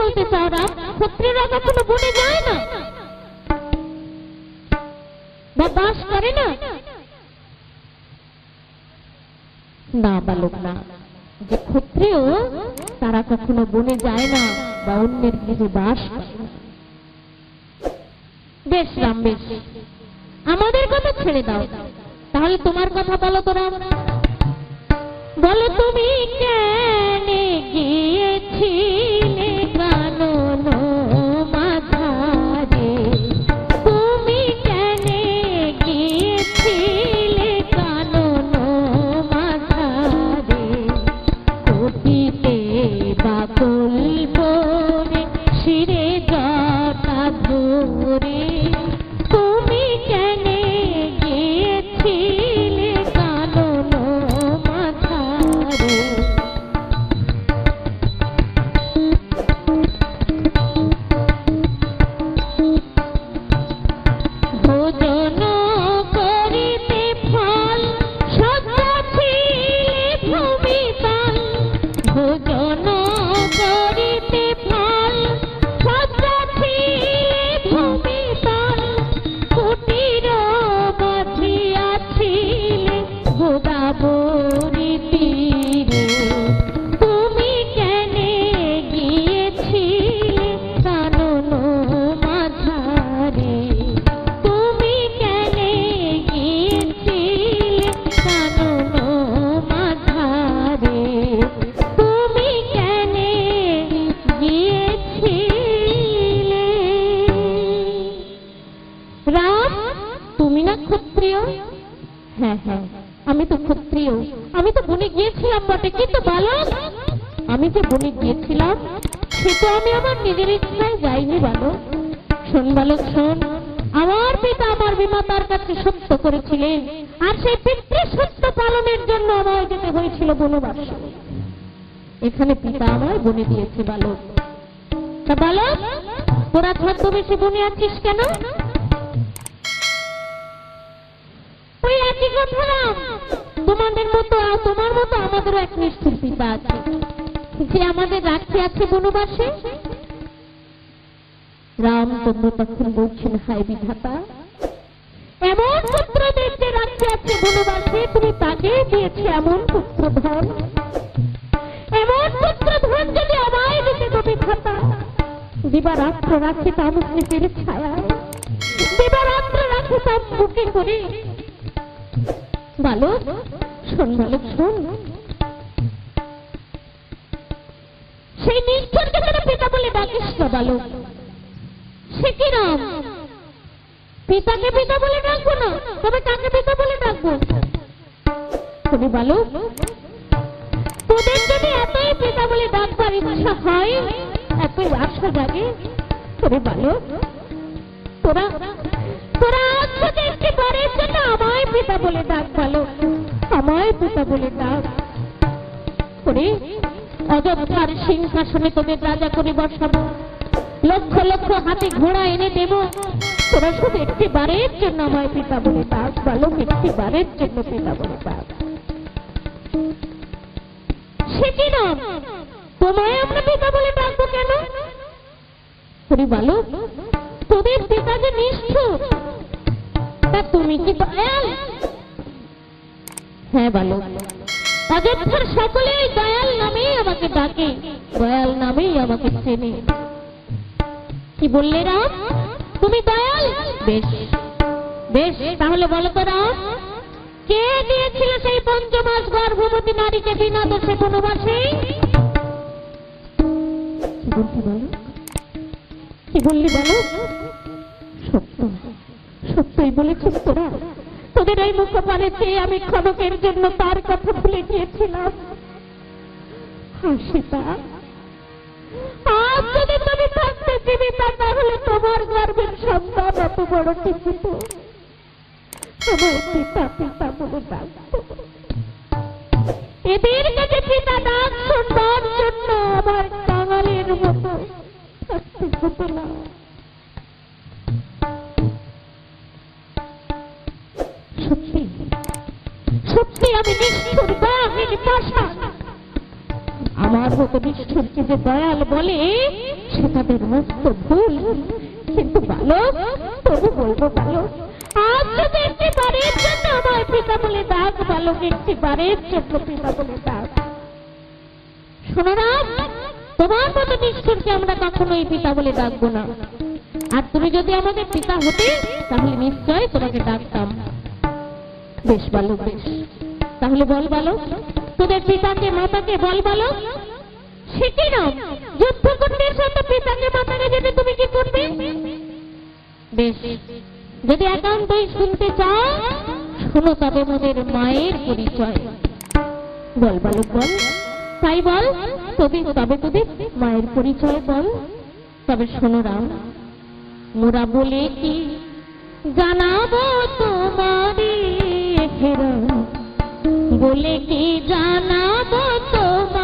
বলতে চাও রাম ক্ষত্রিয়রা কখনো বনে যায় না। বা বাস করে না। না বালক না, যে ক্ষত্রিয়, তারা কখনো বনে যায় না বা অন্যের গৃহে বাস। বেশ রাম বেশ আমাদের কথা ছেড়ে দাও, তাহলে তোমার কথা বলো তো রাম বলো তুমি কেন গিয়েছিলে ক্ষত্রিয় হ্যাঁ হ্যাঁ আমি তো ক্ষত্রিয় আমি তো বনে গিয়েছিলাম বটে কিন্তু বালক আমি যে বনে গিয়েছিলাম, সে তো আমি আমার নিজের ইচ্ছায় যাইনি বালক শোন বালক শোন, আমার পিতা আমার বিমাতার কাছে সত্য করেছিলেন, আর সেই পিতৃ সত্য পালনের জন্য আমায় যেতে হয়েছিল বনবাস। এখানে পিতা আমায় বনে দিয়েছে বালক তা বালক তোরা ছদ্মবেশে বনে আছিস কেন? একই কথা রাম। তোমাদের মতো তোমার মতো আমাদেরও এক নিষ্ঠুর পিতা আছে। যে আমাদের রাখতে আছে বনবাসে রামচন্দ্র তখন বলছেন হায় বিধাতা। এমন পুত্রদের যে রাখতে আছে বনবাসে, তুমি তাকে দিয়েছে এমন পুত্রধন। এমন পুত্রধন যদি আমায় দিতে তো বিধাতা, দিবারাত্র রাখে তাম স্মৃতির ছায়া। দিবারাত্র রাখে তাম বুকে করে বালক শোন বালক শোন। সেই নিষ্ঠুরকে তোরা পিতা বলে ডাকিস না বালক সে কি নাম পিতাকে পিতা বলে ডাকবো না, তবে কাকে পিতা বলে ডাকবো? তুমি বালক তোদের যদি এতই পিতা বলে ডাকবার ইচ্ছা হয়, এতই আশা জাগে তবে বালক তোরা তোরা আজ থেকে একটি জন্য আমায় পিতা বলে ডাক ভালো আমায় পিতা বলে ডাক। করে অযোধ্যার সিংহাসনে তোদের রাজা করে বসাবো। লক্ষ লক্ষ হাতে ঘোড়া এনে দেব। তোরা শুধু একটি বারের জন্য আমায় পিতা বলে ডাক বালক একটি বারের জন্য পিতা বলে ডাক। সে তোমায় আমরা পিতা বলে ডাকবো কেন? বালক, তোদের পিতা যে নিষ্ঠুর তা তুমি কি দয়াল? হ্যাঁ বালক। অযোধ্যার সকলেই দয়াল নামেই আমাকে ডাকে। দয়াল নামেই আমাকে চেনে। কি বললে রাম? তুমি দয়াল? বেশ। বেশ, তাহলে বলো তো রাম, কে দিয়েছিল সেই পঞ্চমাস গর্ভবতী নারীকে বিনা দোষে বনবাসে কি বলতে বলো কি বললি বলো সত্য। সত্যই বলেছিস তোরা? তোদের ওই মুখপানে আমি ক্ষণকের জন্য তার কথা ভুলে গিয়েছিলাম। হাসিতা আজ যদি তুমি থাকতে জীবিতা, তাহলে তোমার গর্বের সন্তান অত বড় টিকিত আমার পিতা পিতা বলে এদের কাছে পিতা ডাক শুনবার জন্য আমার কাঙালের মতো থাকতে হতো না। সত্যি আমার মতো নিষ্ঠুরকে যে দয়াল বলে, সে তাদের মস্ত ভুল। কিন্তু বালক, তবু বলব বালক আমরা কখনোই পিতা বলে ডাকবো না। আর তুমি যদি আমাদের পিতা হতে, তাহলে নিশ্চয় তোমাকে ডাকতাম। বেশ বেশ। তাহলে বল বালক তোদের পিতাকে, মাতাকে বল কি যুদ্ধ করতে সাথে পিতাকে, মাতাকে, যেতে তুমি কি করবে? বেশ। যদি শুনতে চাও, শোনো তবে মোদের মায়ের পরিচয়। বল বল তাই বল, তবে তোদের মায়ের পরিচয় বল। তবে শোনো রাম মোরা বলে কি? জানাব তোমারে হেরা বলে কি জানাব তোমারে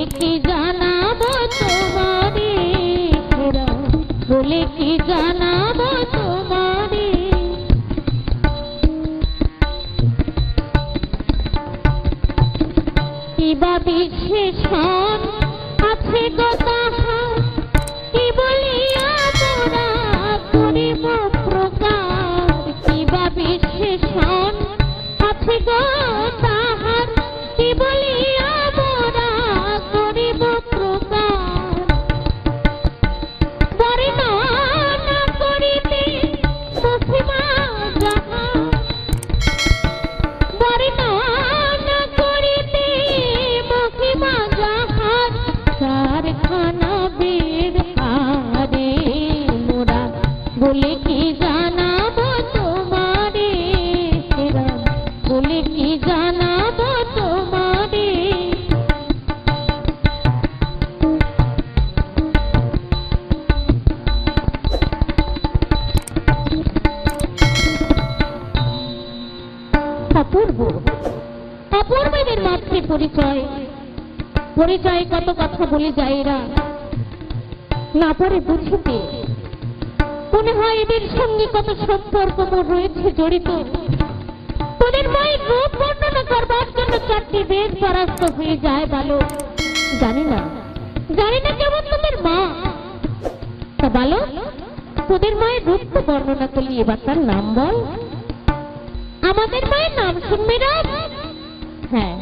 বলে অপূর্ব অপূর্ব এদের মাতৃ পরিচয় কত কথা বলে যায় এরা। না পারে বুঝিতে। মনে হয় এদের সঙ্গে কত সম্পর্ক রয়েছে জড়িত। তোদের মায়ের রূপ বর্ণনা করবার জন্য চারটি বেদ পরাস্ত হয়ে যায় ভালো জানি না। জানি না কেমন তোদের মা। তা ভালো তোদের মায়ের রূপ বর্ণনা করলি, এবার তার নাম বল। আমাদের মায়ের নাম শুনবি না? হ্যাঁ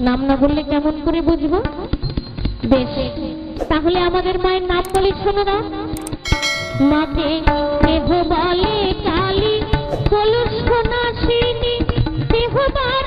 নাম না বললে কেমন করে বুঝব? বেশ, তাহলে আমাদের মায়ের নাম বলি শোনো না। মাকে দেহ বলে কালী কলুষ সন্ন্যাসিনী কেহ বার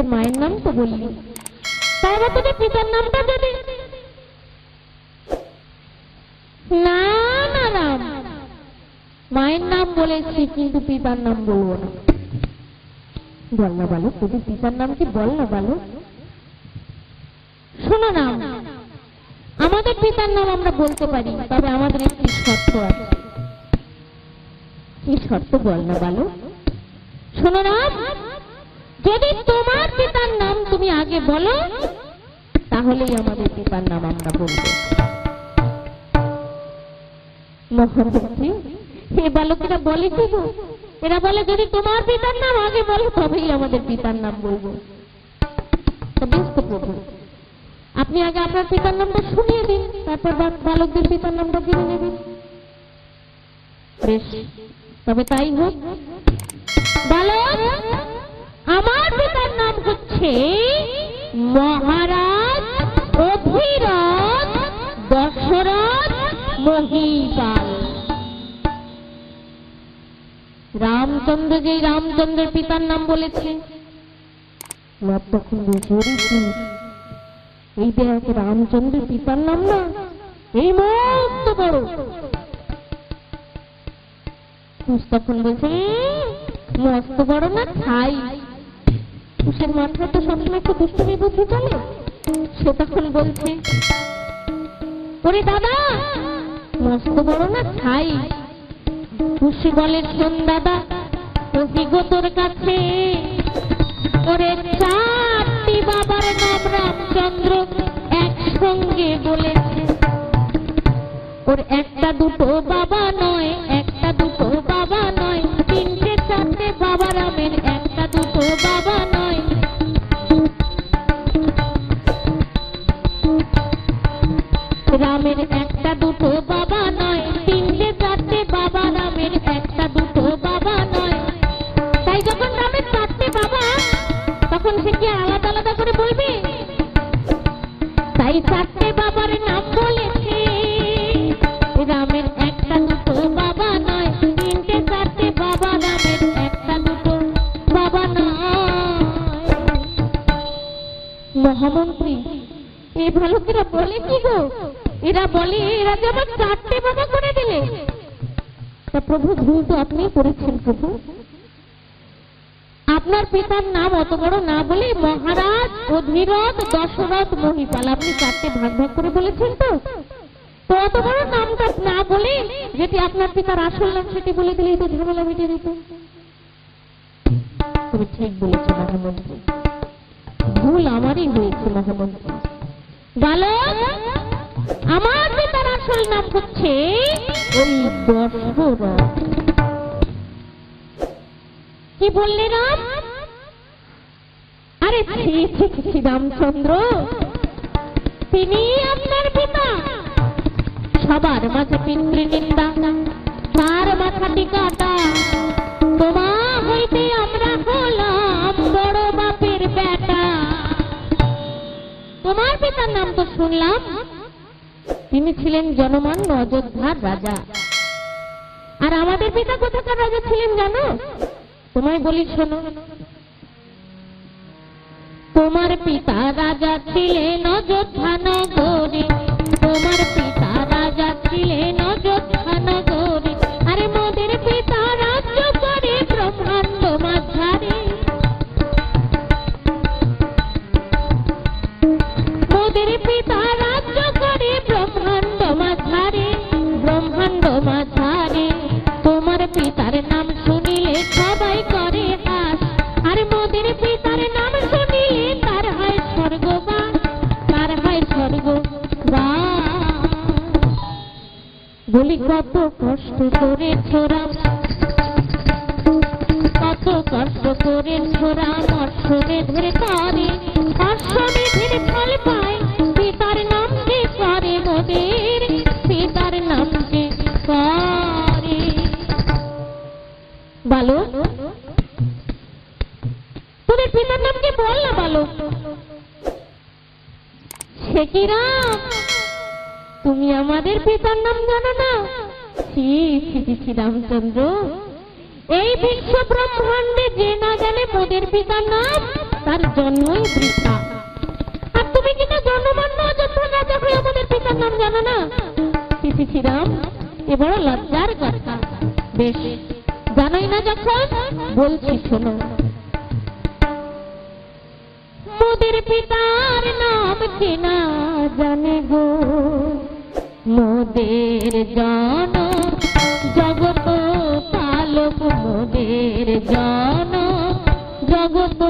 তোদের মায়ের নাম তো বললি। পিতার নামটা যদি না রাম মায়ের নাম বলেছি, কিন্তু পিতার নাম বলব না। বল না পিতার নাম কি বল না শোনো আমাদের পিতার নাম আমরা বলতে পারি, তবে আমাদের একটি শর্ত আছে। কি শর্ত বল না বলো শোনো না। যদি তোমার পিতার নাম তুমি আগে বলো, তাহলেই আমাদের পিতার নাম আমরা বলব। এ বালকেরা বলে কি এরা বলে, যদি তোমার পিতার নাম আগে বলো, তবেই আমাদের পিতার নাম বলব। প্রভু, আপনি আগে আপনার পিতার নামটা শুনিয়ে দিন, তারপর বালকদের পিতার নামটা জেনে নেবেন। বেশ, তবে তাই হোক। বালক আমার পিতার নাম হচ্ছে মহারাজ অভিরথ দশরথ, মহিপাল। রামচন্দ্র যে রামচন্দ্রের পিতার নাম বলেছে এই দেখ রামচন্দ্রের পিতার নাম না? এই মস্ত বড়। তখন বলছে মস্ত বড় না, ছাই। কুশের মাথায় তো সবসময় একটু দুষ্টুমি বুদ্ধি চলে? সে তখন বলছে, ওরে দাদা, মস্ত বড় না ছাই? খুশি বলে শোন দাদা গো তোর কাছে। ওরে চারটি বাবার নাম রামচন্দ্র একসঙ্গে বলেছে। ওর একটা দুটো বাবা নয়, একটা দুটো বাবা নয়, তিনটে চারটে বাবা রামের প্রভু, ভুল তো আপনি করেছেন প্রভু। আপনার পিতার নাম অত বড় না বলে মহারাজ অধীরথ দশরথ মহিপাল, আপনি চারটে ভাগ ভাগ করে বলেছেন তো? তো অত বড় নামটা না বলে যেটি আপনার পিতার আসল নাম সেটি বলে দিলেই তো ঝামেলা মিটে দিত। তুমি ঠিক বলেছ মহামন্ত্রী। ভুল আমারই হয়েছে মহামন্ত্রী। বালক আমার পিতার আসল নাম হচ্ছে ওই কি বললে রাম? আরে রামচন্দ্র। তিনি আপনার পিতা। সবার মাঝে পিতৃ নিন্দা তার মাথাটি কাটা। তোমা হইতে আমরা হলাম বড় বাপের বেটা। তোমার পিতার নাম তো শুনলাম। তিনি ছিলেন জনমান্য অযোধ্যার রাজা। আর আমাদের পিতা কোথাকার রাজা ছিলেন জানো? তোমায় বলি শোনো। তোমার পিতা রাজা ছিলেন অযোধ্যা নগরী। তোমার পিতা রাজা ছিলেন পিতার নাম জানো না? শ্রী শ্রী শ্রী রামচন্দ্র। এই বিশ্ব ব্রহ্মাণ্ডে যে না জানে মোদের পিতার নাম, তার জন্মই বৃথা। আর তুমি কিনা জন্মমান্য অযোধ্যা রাজা হয়ে আমাদের পিতার নাম জানো না? শ্রী শ্রী শ্রীরাম এ বড় লজ্জার কথা। বেশ, জানোই না যখন, বলছি শোনো। মোদের পিতার নাম চেনা জানে গো? মোদের জন জগত পালক মোদের জন জগত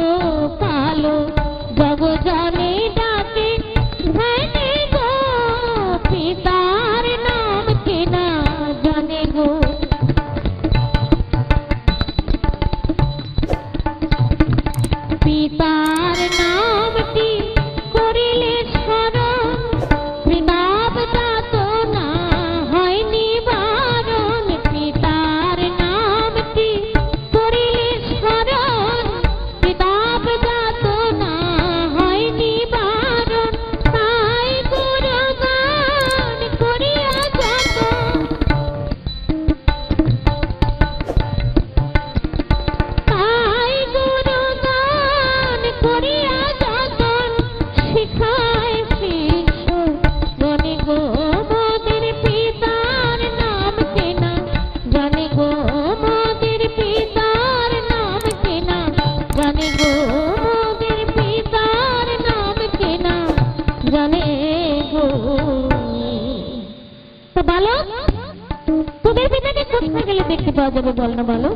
যাবে বল না বলো?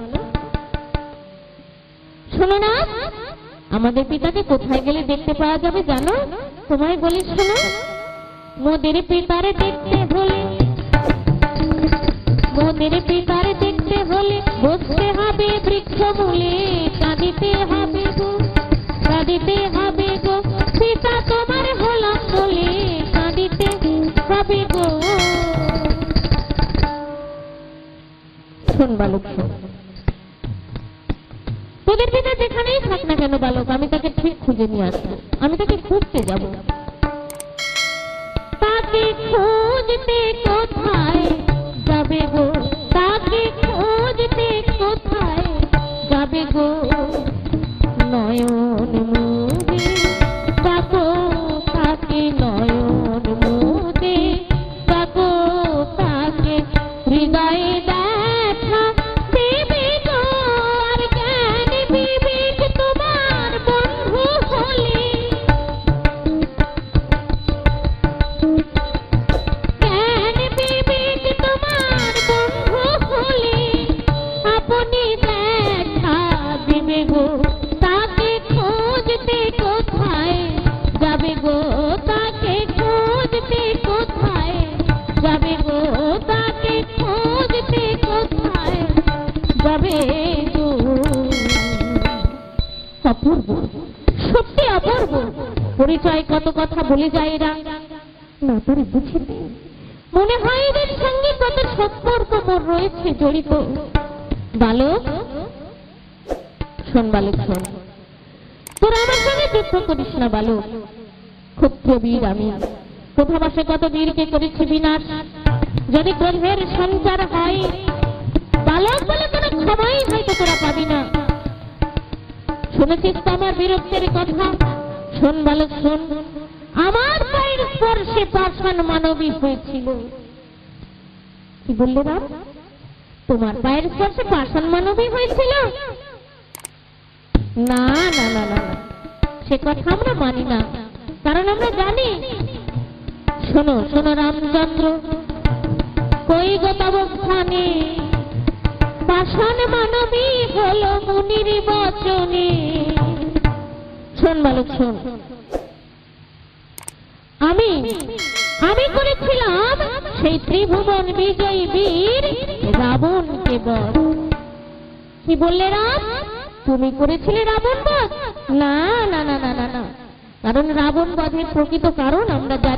শোনো না, আমাদের পিতাকে কোথায় গেলে দেখতে পাওয়া যাবে জানো? তোমায় বলি শোনো, মোদের পিতারে দেখতে হলে, মোদের পিতারে দেখতে হলে বসতে হবে বৃক্ষ মূলে কাঁদিতে হবে শোন বালক তোদের পিতা যেখানেই থাক না কেন বালক, আমি তাকে ঠিক খুঁজে নিয়ে আসব। আমি তাকে খুঁজতে যাব। মনে হয় এদের সঙ্গে কত সম্পর্ক মোর রয়েছে, জড়িত। বালক, শোন বালক, শোন। তোরা আমার সঙ্গে যুদ্ধ করিস না, বালক। ক্ষত্রিয় বীর আমি। প্রথমাসে কত বীরকে করেছি বিনাশ। যদি গ্রহের সঞ্চার হয়, বালক বলে কোনো ক্ষমাই হয়তো তোরা পাবি না। শুনেছিস তো আমার বীরত্বের কথা? শোন বালক, শোন। আমার পায়ের স্পর্শে পাষাণ মানবী হয়েছিল। কি বললে রাম তোমার পায়ের স্পর্শে পাষাণ মানবী হয়েছিল? না না না না সে কথা আমরা মানি না। কারণ আমরা জানি। শোনো শোনো রামচন্দ্র কই গতাবস্থানে পাষাণ মানবী হলো মুনির বচনে। শোন বালক, শোন। আমি আমি করেছিলাম সেই ত্রিভুবন বিজয়ী বীর রাবণকে বধ কি বললে রাম? তুমি করেছিলে রাবণ বধ? না না না না না না। কারণ রাবণ বধের প্রকৃত কারণ আমরা জানি।